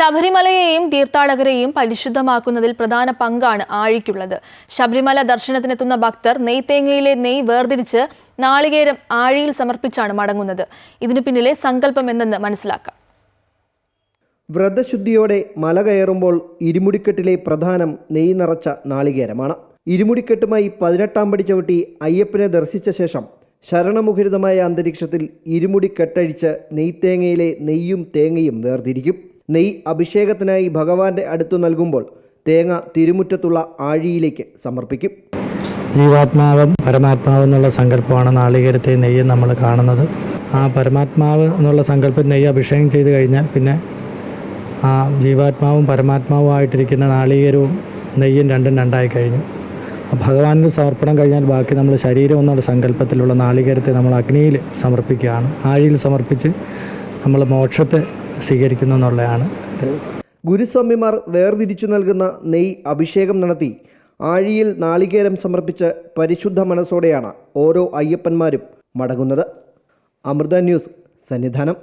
ശബരിമലയെയും തീർത്ഥാടകരെയും പരിശുദ്ധമാക്കുന്നതിൽ പ്രധാന പങ്കാണ് ആഴിക്കുള്ളത്. ശബരിമല ദർശനത്തിനെത്തുന്ന ഭക്തർ നെയ്തേങ്ങയിലെ നെയ് വേർതിരിച്ച് നാളികേരം ആഴിയിൽ സമർപ്പിച്ചാണ് മടങ്ങുന്നത്. ഇതിനു പിന്നിലെ സങ്കല്പം എന്തെന്ന് മനസ്സിലാക്കാം. വ്രതശുദ്ധിയോടെ മല കയറുമ്പോൾ ഇരുമുടിക്കെട്ടിലെ പ്രധാനം നെയ് നിറച്ച നാളികേരമാണ്. ഇരുമുടിക്കെട്ടുമായി പതിനെട്ടാം പടി ചവിട്ടി അയ്യപ്പനെ ദർശിച്ച ശേഷം ശരണമുഖരിതമായ അന്തരീക്ഷത്തിൽ ഇരുമുടി കെട്ടഴിച്ച് നെയ്ത്തേങ്ങയിലെ നെയ്യും തേങ്ങയും വേർതിരിക്കും. നെയ്യ് അഭിഷേകത്തിനായി ഭഗവാന്റെ അടുത്തു നൽകുമ്പോൾ തേങ്ങ തിരുമുറ്റത്തുള്ള ആഴിയിലേക്ക് സമർപ്പിക്കും. ജീവാത്മാവും പരമാത്മാവും എന്നുള്ള സങ്കല്പമാണ് നാളികേരത്തെ നെയ്യ് നമ്മൾ കാണുന്നത്. ആ പരമാത്മാവ് എന്നുള്ള സങ്കല്പം നെയ്യ് അഭിഷേകം ചെയ്ത് കഴിഞ്ഞാൽ പിന്നെ ആ ജീവാത്മാവും പരമാത്മാവും ആയിട്ടിരിക്കുന്ന നാളികേരവും നെയ്യും രണ്ടും രണ്ടായി കഴിഞ്ഞു. ഭഗവാനിൽ സമർപ്പണം കഴിഞ്ഞാൽ ബാക്കി നമ്മൾ ശരീരം എന്നുള്ള സങ്കല്പത്തിലുള്ള നാളികേരത്തെ നമ്മൾ അഗ്നിയിൽ സമർപ്പിക്കുകയാണ്. ആഴിയിൽ സമർപ്പിച്ച് നമ്മൾ മോക്ഷത്തെ സ്വീകരിക്കുന്നു എന്നുള്ളതാണ് ഗുരുസ്വാമിമാർ വേർതിരിച്ചു നൽകുന്ന നെയ് അഭിഷേകം നടത്തി ആഴിയിൽ നാളികേരം സമർപ്പിച്ച് പരിശുദ്ധ മനസ്സോടെയാണ് ഓരോ അയ്യപ്പന്മാരും മടങ്ങുന്നത്. അമൃത ന്യൂസ് സന്നിധാനം.